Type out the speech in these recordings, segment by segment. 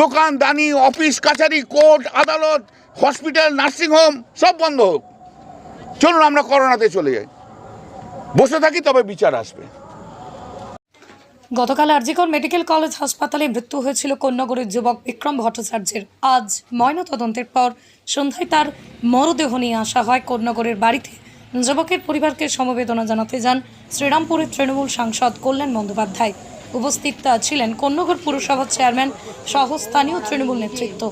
দোকান, দানি, অফিস, কাছারি, কোর্ট, আদালত, হসপিটাল নার্সিংহোম সব বন্ধ হোক। চলুন, আমরা করোনাতে চলে যাই। বসে থাকি, তবে বিচার আসবে। গতকাল আরজিকর মেডিকেল কলেজ হাসপাতালে মৃত্যু হয়েছিল কন্যাগরের যুবক বিক্রম ভট্টাচার্যের। আজ ময়না তদন্তের পর সন্ধ্যায় তার মরদেহ নিয়ে আসা হয় কন্যাগরের বাড়িতে। যুবকের পরিবারকে সমবেদনা জানাতে যান শ্রীরামপুরের তৃণমূল সাংসদ কল্যাণ বন্দ্যোপাধ্যায়। উপস্থিত ছিলেন কন্যগর পুরসভার চেয়ারম্যান সহ স্থানীয় তৃণমূল নেতৃত্ব।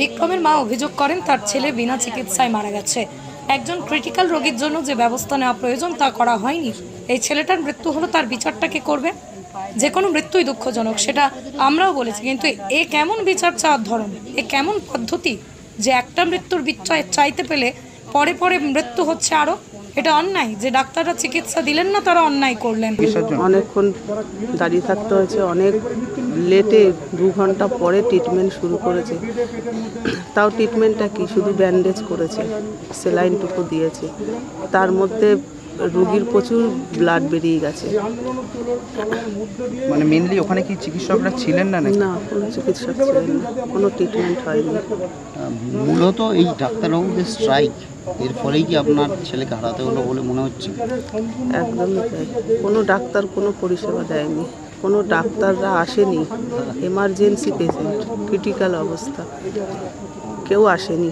বিক্রমের মা অভিযোগ করেন, তার ছেলে বিনা চিকিৎসায় মারা গেছে। একজন ক্রিটিক্যাল রোগীর জন্য যে ব্যবস্থা নেওয়া প্রয়োজন তা করা হয়নি। এই ছেলেটার মৃত্যু হলো তার বিচারটা কে করবে? যে কোনো মৃত্যুই দুঃখজনক, সেটা আমরাও বলেছি, কিন্তু এ কেমন বিচার চাওয়ার ধরন? এ কেমন পদ্ধতি যে একটা মৃত্যুর বিচার চাইতে পেলে পরে পরে মৃত্যু হচ্ছে আরও এটা অন্যায়, যে ডাক্তাররা চিকিৎসা দিলেন না, তারা অন্যায় করলেন। অনেকক্ষণ দাঁড়িয়ে থাকতে হয়েছে, অনেক লেটে দু ঘণ্টা পরে ট্রিটমেন্ট শুরু করেছে। তাও ট্রিটমেন্টটা কি? শুধু ব্যান্ডেজ করেছে সেলাইনটুকু দিয়েছে। তার মধ্যে রুগীর প্রচুর ব্লাড বেরিয়ে গেছে। মানে মেনলি ওখানে কি চিকিৎসকরা ছিলেন না না কোনো চিকিৎসক ছিলেন না। কোনো ট্রিটমেন্ট হয়নি। মূলত এই ডাক্তারবাবুদের স্ট্রাইক এর ফলেই কি আপনার ছেলেকে হারাতে হলো বলে মনে হচ্ছে? একদমই তাই। কোনো ডাক্তার কোনো পরিষেবা দেয়নি। কোনো ডাক্তাররা আসেনি। এমার্জেন্সি পেশেন্ট ক্রিটিক্যাল অবস্থা। কেউ আসেনি।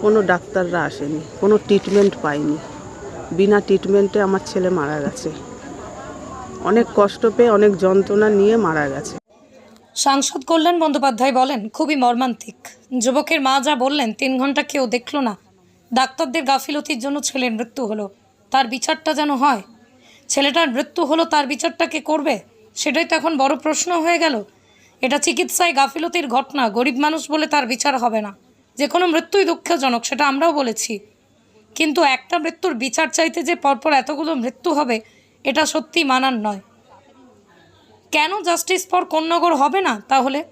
কোনো ডাক্তাররা আসেনি। কোনো ট্রিটমেন্ট পায়নি। বিনা ট্রিটমেন্টে আমার ছেলে মারা গেছে। অনেক কষ্ট পেয়ে, অনেক যন্ত্রণা নিয়ে মারা গেছে। সাংসদ কল্যাণ বন্দ্যোপাধ্যায় বলেন, খুবই মর্মান্তিক। যুবকের মা যা বললেন, তিন ঘণ্টা কেউ দেখল না। ডাক্তারদের গাফিলতির জন্য ছেলের মৃত্যু হলো। তার বিচারটা যেন হয়। ছেলেটার মৃত্যু হলো, তার বিচারটা কে করবে? সেটাই তো এখন বড় প্রশ্ন হয়ে গেল। এটা চিকিৎসায় গাফিলতির ঘটনা, গরিব মানুষ বলে তার বিচার হবে না। যে কোনো মৃত্যুই দুঃখজনক, সেটা আমরাও বলেছি। কিন্তু একটা মৃত্যুর বিচার চাইতে যে পরপর এতগুলো মৃত্যু হবে, এটা সত্যি মানার নয়। কেন জাস্টিস ফর কন্যাগর হবে না তাহলে?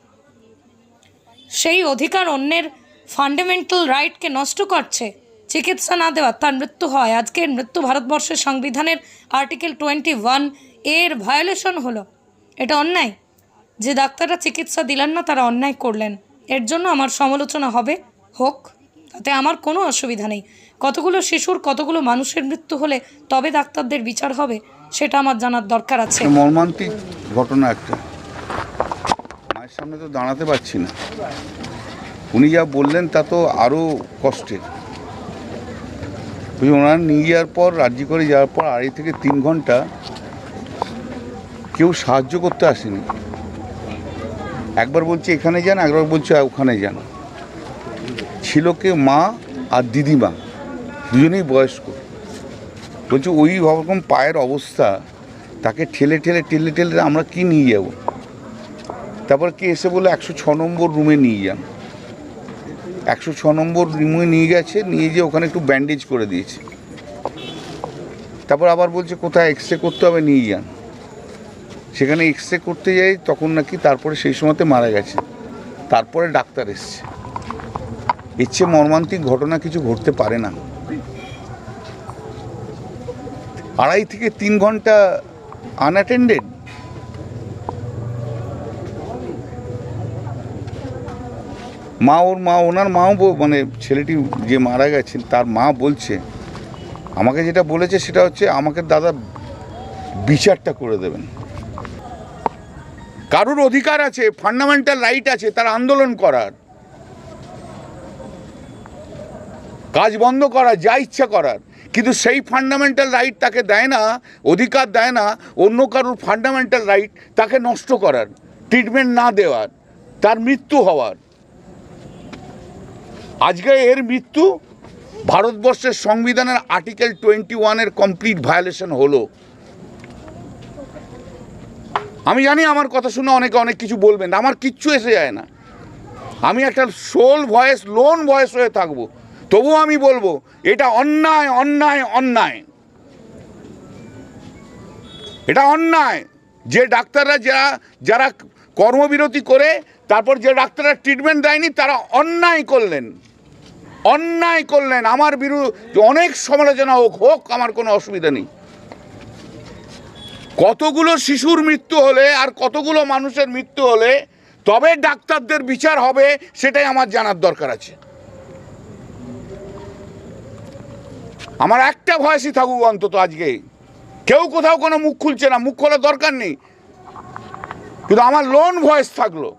সেই অধিকার অন্যের ফান্ডামেন্টাল রাইটকে নষ্ট করছে, চিকিৎসা না দেওয়া, তার মৃত্যু হয়। আজকের মৃত্যু ভারতবর্ষের সংবিধানের আর্টিকেল টোয়েন্টি ওয়ানের ভায়োলেশন হলো। এটা অন্যায়। যে ডাক্তাররা চিকিৎসা দিলেন না, তারা অন্যায় করলেন। এর জন্য আমার সমালোচনা হবে। হোক। তাতে আমার কোনো অসুবিধা নেই। কতগুলো শিশুর কতগুলো মানুষের মৃত্যু হলে তবে ডাক্তারদের বিচার হবে, সেটা আমার জানার দরকার আছে। মর্মান্তিক ঘটনা একটা। মায়ের সামনে তো দাঁড়াতে পারছি না। উনি যা বললেন তা তো আরও কষ্টের। ওনার নিয়ে যাওয়ার পর, রাজ্য করে যাওয়ার পর আড়াই থেকে তিন ঘণ্টা কেউ সাহায্য করতে আসেনি। একবার বলছে এখানে যান, একবার বলছে ওখানে যান। ছিল কে মা আর দিদিমা দুজনেই বয়স্ক। বলছে ওই রকম পায়ের অবস্থা, তাকে ঠেলে ঠেলে ঠেলে ঠেলে আমরা কি নিয়ে যাব? তারপর কে এসে বলে একশো ছ নম্বর রুমে নিয়ে যান। একশো ছ নম্বর রুমে নিয়ে গেছে, নিয়ে গিয়ে ওখানে একটু ব্যান্ডেজ করে দিয়েছে। তারপর আবার বলছে, কোথায় এক্স রে করতে হবে, নিয়ে যান। সেখানে এক্স রে করতে যাই, তখন নাকি তারপরে সেই সময়তে মারা গেছে। তারপরে ডাক্তার এসছে। চেয়ে মর্মান্তিক ঘটনা কিছু ঘটতে পারে না। আড়াই থেকে তিন ঘণ্টা আনঅ্যাটেন্ডেড মা ওর মা, ওনার মাও মানে ছেলেটি যে মারা গেছেন তার মা বলছে, আমাকে যেটা বলেছে সেটা হচ্ছে আমাকে দাদা বিচারটা করে দেবেন। কারোর অধিকার আছে ফান্ডামেন্টাল রাইট আছে, তার আন্দোলন করার। কাজ বন্ধ করা যা ইচ্ছা করার। কিন্তু সেই ফান্ডামেন্টাল রাইট তাকে দেয় না, অধিকার দেয় না, অন্য কারোর ফান্ডামেন্টাল রাইট তাকে নষ্ট করার ট্রিটমেন্ট না দেওয়ার, তার মৃত্যু হওয়ার। আজকে এর মৃত্যু ভারতবর্ষের সংবিধানের আর্টিকেল টোয়েন্টি ওয়ানের কমপ্লিট ভায়োলেশন হলো। আমি জানি আমার কথা শুনে অনেকে অনেক কিছু বলবেন, আমার কিচ্ছু এসে যায় না। আমি একটা সোল ভয়েস লোন ভয়েস হয়ে থাকব। তবুও আমি বলব, এটা অন্যায় অন্যায় অন্যায়। এটা অন্যায় যে ডাক্তাররা যারা যারা কর্মবিরতি করে, তারপর যে ডাক্তাররা ট্রিটমেন্ট দেয়নি, তারা অন্যায় করলেন। অন্যায় করলেন। আমার বিরুদ্ধে অনেক সমালোচনা হোক হোক, আমার কোনো অসুবিধা নেই। কতগুলো শিশুর মৃত্যু হলে আর কতগুলো মানুষের মৃত্যু হলে তবে ডাক্তারদের বিচার হবে, সেটাই আমার জানার দরকার আছে। আমার একটা ভয়েসই থাকুক অন্তত আজকে। কেউ কোথাও কোনো মুখ খুলছে না, মুখ খোলার দরকার নেই। কিন্তু আমার লোন ভয়েস থাকল।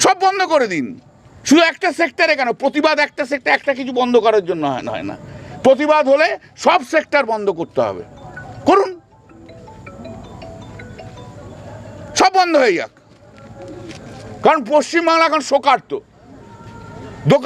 সব বন্ধ করে দিন। শুধু একটা সেক্টরে কেন? প্রতিবাদ একটা সেক্টর একটা কিছু বন্ধ করার জন্য হয় না প্রতিবাদ হলে সব সেক্টর বন্ধ করতে হবে। করুন। সব বন্ধ হয়ে যাক। কারণ পশ্চিমবাংলা এখন শোকার্ত। Dos